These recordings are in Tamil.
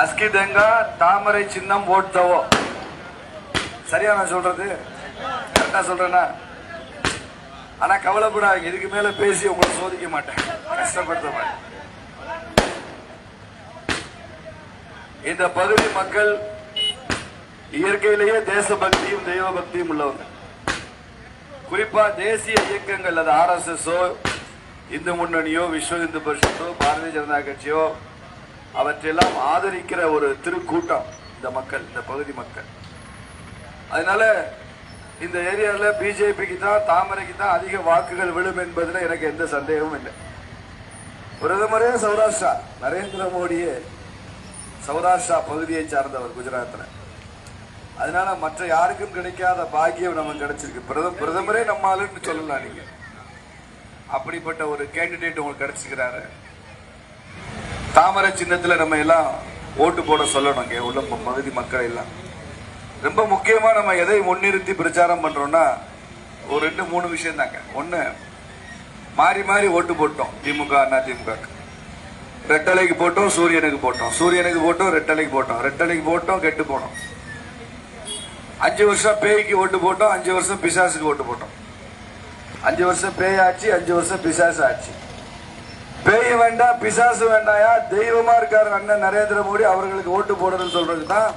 அஸ்கிதங்க தாமரை சின்னம் ஓட்டவோ. சரியா நான் சொல்றது? கரெக்டா சொல்றேனா? ஆனா கவலைப்படாதீங்க. இதுக்கு மேல பேசி உங்களை சோதிக்க மாட்டேன். கஷ்டப்படுத்த மாட்டேன். இந்த பகுதி மக்கள் இயற்கையிலேயே தேசபக்தியும் தெய்வ பக்தியும் உள்ளவங்க. குறிப்பா தேசிய இயக்கங்கள் அது ஆர்எஸ்எஸ்ஓ இந்து முன்னணியோ விஸ்வ இந்து பரிஷத்தோ பாரதிய ஜனதா கட்சியோ அவற்றையெல்லாம் ஆதரிக்கிற ஒரு திருக்கூட்டம் இந்த மக்கள் இந்த பகுதி மக்கள். அதனால இந்த ஏரியாவில் பிஜேபிக்கு தான் தாமரைக்கு தான் அதிக வாக்குகள் விழும் என்பதில் எனக்கு எந்த சந்தேகமும் இல்லை. பிரதமரே சௌராஷ்டிரா நரேந்திர மோடியே சௌராஷ்டிரா பகுதியை சார்ந்தவர் குஜராத்தில். அதனால மற்ற யாருக்கும் கிடைக்காத பாக்கியம் நமக்கு கிடைச்சிருக்கு. பிரதம பிரதமரே நம்மளுன்னு சொல்லலாம் நீங்க. அப்படிப்பட்ட ஒரு கேண்டிடேட் உங்களுக்கு கிடைச்சிருக்கிறாரு. தாமரை சின்னத்தில் நம்ம எல்லாம் ஓட்டு போட சொல்லணும் இங்கே உள்ள பகுதி மக்கள் எல்லாம். ரொம்ப முக்கியமாக நம்ம எதை முன்னிறுத்தி பிரச்சாரம் பண்ணுறோம்னா ஒரு ரெண்டு மூணு விஷயம் தாங்க. ஒன்று மாறி மாறி ஓட்டு போட்டோம் திமுக அண்ணா திமுக ரெட்டலைக்கு போட்டோம் சூரியனுக்கு போட்டோம். சூரியனுக்கு போட்டோம் ரெட்டலைக்கு போட்டோம். ரெட்டலைக்கு போட்டோம் கெட்டு போனோம். அஞ்சு வருஷம் பேய்க்கு ஓட்டு போட்டோம் அஞ்சு வருஷம் பிசாசுக்கு ஓட்டு போட்டோம். அஞ்சு வருஷம் பேய் ஆச்சு அஞ்சு வருஷம் பிசாசு ஆச்சு பேய் வேண்டாம் பிசாசு வேண்டாயா? தெய்வமா இருக்காரு அண்ணன் நரேந்திர மோடி அவர்களுக்கு ஓட்டு போடுறதுன்னு சொல்றதுக்கு தான்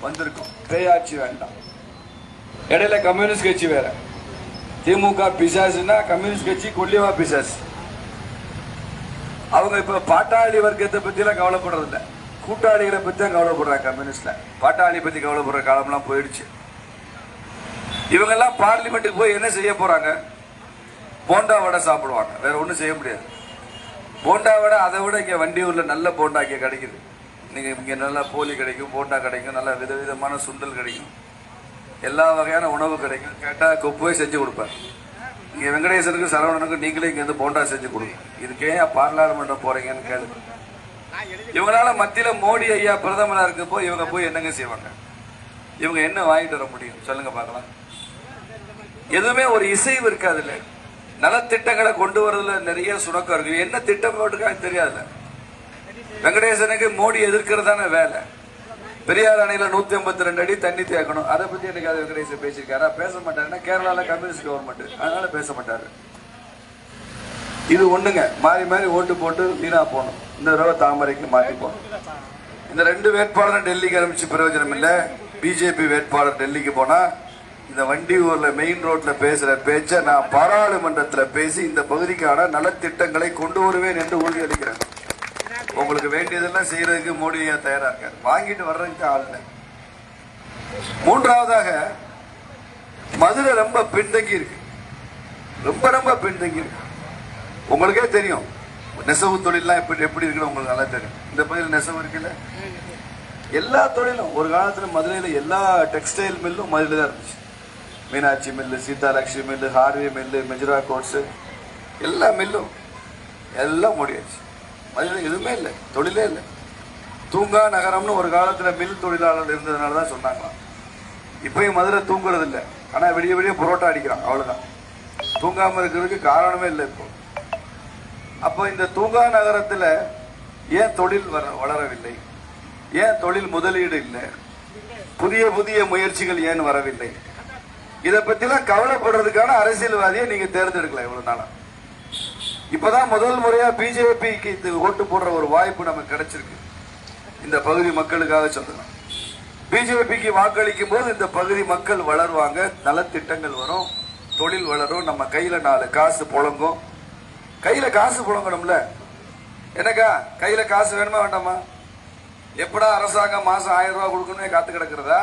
வந்திருக்கும். பேயாட்சி வேண்டாம். இடையில கம்யூனிஸ்ட் கட்சி வேற. திமுக பிசாசுன்னா கம்யூனிஸ்ட் கட்சி கொல்லிவா பிசாசு. அவங்க இப்ப பாட்டாளி வர்க்கத்தை பத்தி எல்லாம் கவலைப்படுறது கூட்டாளிகளை பத்தி தான் கவலைப்படுறாங்க கம்யூனிஸ்ட்ல. பாட்டாளி பத்தி கவலைப்படுற காலம்லாம் போயிடுச்சு. இவங்க எல்லாம் பார்லிமெண்ட்டுக்கு போய் என்ன செய்ய போறாங்க? போண்டா வடை சாப்பிடுவாங்க. வேற ஒன்றும் செய்ய முடியாது. போண்டா விட அதை விட இங்கே வண்டியூரில் நல்ல போண்டா இங்கே கிடைக்குது. நீங்கள் இங்கே நல்லா போலி கிடைக்கும் போண்டா கிடைக்கும் நல்ல விதவிதமான சுண்டல் கிடைக்கும். எல்லா வகையான உணவு கிடைக்கும். கேட்டால் கொப்புவே செஞ்சு கொடுப்பார். இங்கே வெங்கடேசனுக்கு சரவணனுக்கு நீங்களே இங்கே வந்து போண்டா செஞ்சு கொடுங்க. இதுக்கே ஏன் பாராளுமன்றம் போகிறீங்கன்னு கேளு. இவங்களால மத்தியில் மோடி ஐயா பிரதமராக இருக்கப்போ இவங்க போய் என்னங்க செய்வாங்க? இவங்க என்ன வாங்கிட்டு வர முடியும்? சொல்லுங்க பார்க்கலாம். எதுவுமே ஒரு இசைவு இருக்காதுல்ல. நலத்திட்டங்களை கொண்டு வரதுல நிறைய சுணக்கம் இருக்கு. என்ன திட்டம் போட்டுருக்காங்க தெரியாதுல வெங்கடேசனுக்கு மோடி எதிர்க்கிறதான வேலை. பெரியார் அணையில நூத்தி ஐம்பத்தி ரெண்டு அடி தண்ணி தேக்கணும். அதை பத்தி எனக்கு அது வெங்கடேசன் பேசியிருக்காரா? பேச மாட்டாருன்னா கேரளால கம்யூனிஸ்ட் கவர்மெண்ட் அதனால பேச மாட்டாரு. இது ஒண்ணுங்க. மாறி மாறி ஓட்டு போட்டு வீணா போகணும். இந்த தடவை தாமரைக்கு மாற்றி போகணும். இந்த ரெண்டு வேட்பாளரும் டெல்லிக்கு ஆரம்பிச்சு பிரயோஜனம் இல்லை. பிஜேபி வேட்பாளர் டெல்லிக்கு போனா இந்த வண்டி மெயின் ரோட்ல பேசுற பேச்ச நான் பாராளுமன்றத்துல பேசி இந்த பகுதிக்கான நலத்திட்டங்களை கொண்டு வருவேன் என்று உறுதியளிக்கிறேன் உங்களுக்கு வேண்டியதெல்லாம் செய்யறதுக்கு மோடி தயாரா இருக்கார். வாங்கிட்டு வர்றதுக்கு ஆள் இல்லை. மூன்றாவதாக மதுரை ரொம்ப பின்தங்கி இருக்கு. ரொம்ப ரொம்ப பின்தங்கி இருக்கு. உங்களுக்கே தெரியும் நெசவு தொழில்லாம் எப்படி எப்படி இருக்குன்னு உங்களுக்கு நல்லா தெரியும். இந்த பகுதியில் நெசவு இருக்குல்ல? எல்லா தொழிலும் ஒரு காலத்தில் மதுரையில் எல்லா டெக்ஸ்டைல் மில்லும் மதுரையில் தான் இருந்துச்சு. Meenakshi mill Seethalakshmi mill Harvey mill Madura Coats எல்லா மில்லும் எல்லாம் மூடியாச்சு மதுரையில் எதுவுமே இல்லை தொழிலே இல்லை. தூங்கா நகரம்னு ஒரு காலத்தில் மில் தொழிலாளர் இருந்ததுனால தான் சொன்னாங்களாம். இப்பயும் மதுரை தூங்குறது இல்லை. ஆனால் விடிய வெளியே புரோட்டா அடிக்கிறான் அவ்வளோதான் தூங்காமல் இருக்கிறதுக்கு காரணமே இல்லை இப்போ. அப்போ இந்த தூங்கா நகரத்தில் ஏன் தொழில் வர வளரவில்லை? ஏன் தொழில் முதலீடு இல்லை? புதிய புதிய முயற்சிகள் ஏன் வரவில்லை? இதை பத்திலாம் கவலைப்படுறதுக்கான அரசியல்வாதியை நீங்க தேர்ந்தெடுக்கலாம் இவ்வளவு நாளா. இப்பதான் முதல் முறையா பிஜேபிக்கு இது ஓட்டு போடுற ஒரு வாய்ப்பு நமக்கு கிடைச்சிருக்கு. இந்த பகுதி மக்களுக்காக சொல்றேன் பிஜேபிக்கு வாக்களிக்கும் போது இந்த பகுதி மக்கள் வளருவாங்க நலத்திட்டங்கள் வரும் தொழில் வளரும் நம்ம கையில நாலு காசு புழங்கும். கையில காசு புழங்கணும்ல. என்னக்கா கையில காசு வேணுமா வேண்டாமா? எப்படா அரசாங்கம் மாசம் ஆயிரம் ரூபாய் கொடுக்கணும்னு காத்து கிடக்குறதா?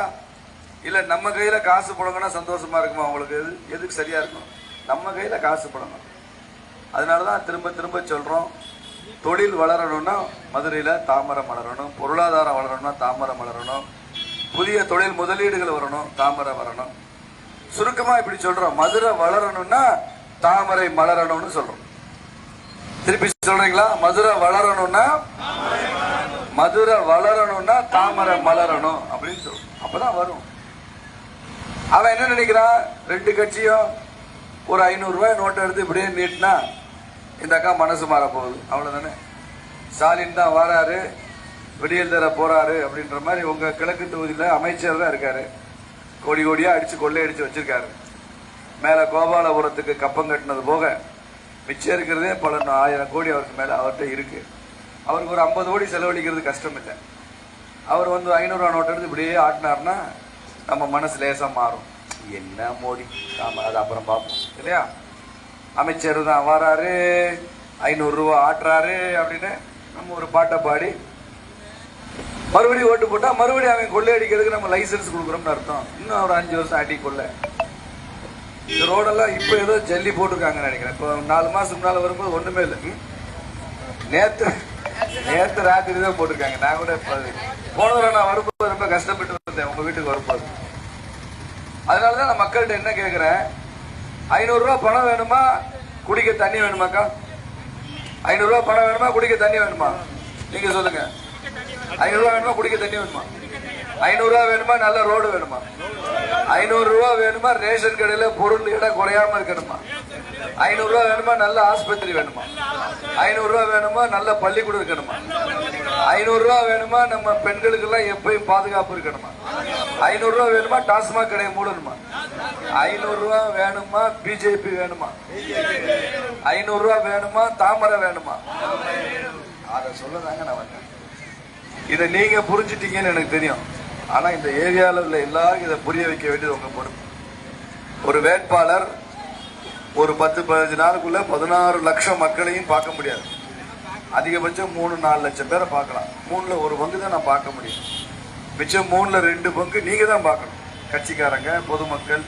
இல்ல நம்ம கையில காசு புழங்கினா சந்தோஷமா இருக்குமா உங்களுக்கு? எது எதுக்கு சரியா இருக்கும் நம்ம கையில காசு புழங்கணும். அதனாலதான் திரும்ப திரும்ப சொல்றோம் தொழில் வளரணும்னா மதுரையில தாமரை மலரணும் பொருளாதாரம் வளரணும்னா தாமரை மலரணும் புதிய தொழில் முதலீடுகள் வரணும் தாமரை வரணும். சுருக்கமா இப்படி சொல்றோம் மதுரை வளரணும்னா தாமரை மலரணும்னு சொல்றோம். திருப்பி சொல்றீங்களா? மதுரை வளரணும்னா மதுரை வளரணும்னா தாமரை மலரணும் அப்படின்னு சொல்றோம். அப்பதான் வரும். அவன் என்ன நினைக்கிறான்? ரெண்டு கட்சியும் ஒரு ஐநூறு ரூபாய் நோட்டை எடுத்து இப்படியே நீட்டினா இந்த அக்கா மனசு மாறப்போகுது. போகுது ஸ்டாலின் தான் வராரு வெளியில் தர போறாரு அப்படின்ற மாதிரி உங்க கிழக்கு தொகுதியில் அமைச்சர் தான் இருக்காரு. கோடி கோடியா அடிச்சு கொள்ளையடிச்சு வச்சிருக்காரு. மேல கோபாலபுரத்துக்கு கப்பம் கட்டினது போக மிச்சம் இருக்கிறதே பல ஆயிரம் கோடி அவருக்கு மேல அவர்கிட்ட இருக்கு. அவருக்கு ஒரு ஐம்பது கோடி செலவழிக்கிறது கஷ்டம் இல்லை அவர் வந்து ஐநூறுரூவா நோட்டு எடுத்து இப்படியே ஆட்டினார்னா நம்ம மனசு லேசாக மாறும். என்ன மோடி? நாம் அது அப்புறம் பார்ப்போம். இல்லையா? அமைச்சர் தான் வராரு. ஐநூறுரூவா ஆட்டுறாரு அப்படின்னு நம்ம ஒரு பாட்டை பாடி மறுபடியும் ஓட்டு போட்டால் மறுபடியும் அவன் கொள்ளையடிக்கிறதுக்கு நம்ம லைசன்ஸ் கொடுக்குறோம்னு அர்த்தம். இன்னும் ஒரு அஞ்சு வருஷம் அடி கொள்ள. இந்த ரோடெல்லாம் இப்போ ஏதோ ஜல்லி போட்டிருக்காங்கன்னு நினைக்கிறேன். இப்போ நாலு மாதம் நாள் வரும்போது ஒன்றுமே இல்லை. நேற்று நேற்று ராத்திரி தான் போட்டிருக்காங்க. நான் கூட இப்போ போன தடவை நான் வரும்போது ரொம்ப கஷ்டப்பட்டு வந்தேன். உங்க வீட்டுக்கு வரும்போது. அதனாலதான் நான் மக்கள்கிட்ட என்ன கேக்குறேன்? ஐநூறு ரூபா பணம் வேணுமா? குடிக்க தண்ணி வேணுமாக்கா? ஐநூறு ரூபா பணம் வேணுமா? குடிக்க தண்ணி வேணுமா? நீங்க சொல்லுங்க. ஐநூறு ரூபா வேணுமா? குடிக்க தண்ணி வேணுமா? ஐநூறு ரூபா வேணுமா? நல்ல ரோடு வேணுமா? ஐநூறு ரூபா வேணுமா? ரேஷன் கடையில பொருள் இடம் குறையாம இருக்கணுமா? ஐநூறு ரூபா வேணுமா? நல்ல ஆஸ்பத்திரி வேணுமா? ஐநூறு ரூபா வேணுமா? நல்ல பள்ளிக்கூடம் இருக்கணுமா? ஐநூறு ரூபா வேணுமா? நம்ம பெண்களுக்கு எல்லாம் எப்பயும் பாதுகாப்பு இருக்கணுமா? ஐநூறு ரூபா வேணுமா? டாஸ்மாக் கடையை மூடணுமா? ஐநூறு ரூபா வேணுமா? பிஜேபி வேணுமா? ஐநூறு ரூபா வேணுமா? தாமரை வேணுமா? அத சொல்லதாங்க நான் வந்தேன். இதை நீங்க புரிஞ்சிட்டீங்கன்னு எனக்கு தெரியும். ஆனா இந்த ஏரியால உள்ள எல்லாருக்கும் இதை புரிய வைக்க வேண்டியது உங்க பொறுப்பு. ஒரு வேட்பாளர் ஒரு பத்து பதினஞ்சு நாளுக்குள்ள பதினாறு லட்சம் மக்களையும் பார்க்க முடியாது. அதிகபட்சம் மூணு நாலு லட்சம் பேரை பார்க்கலாம். மூணில் ஒரு பங்கு தான் நான் பார்க்க முடியும். மிச்சம் மூணில் ரெண்டு பங்கு நீங்கள் தான் பார்க்கணும். கட்சிக்காரங்க பொதுமக்கள்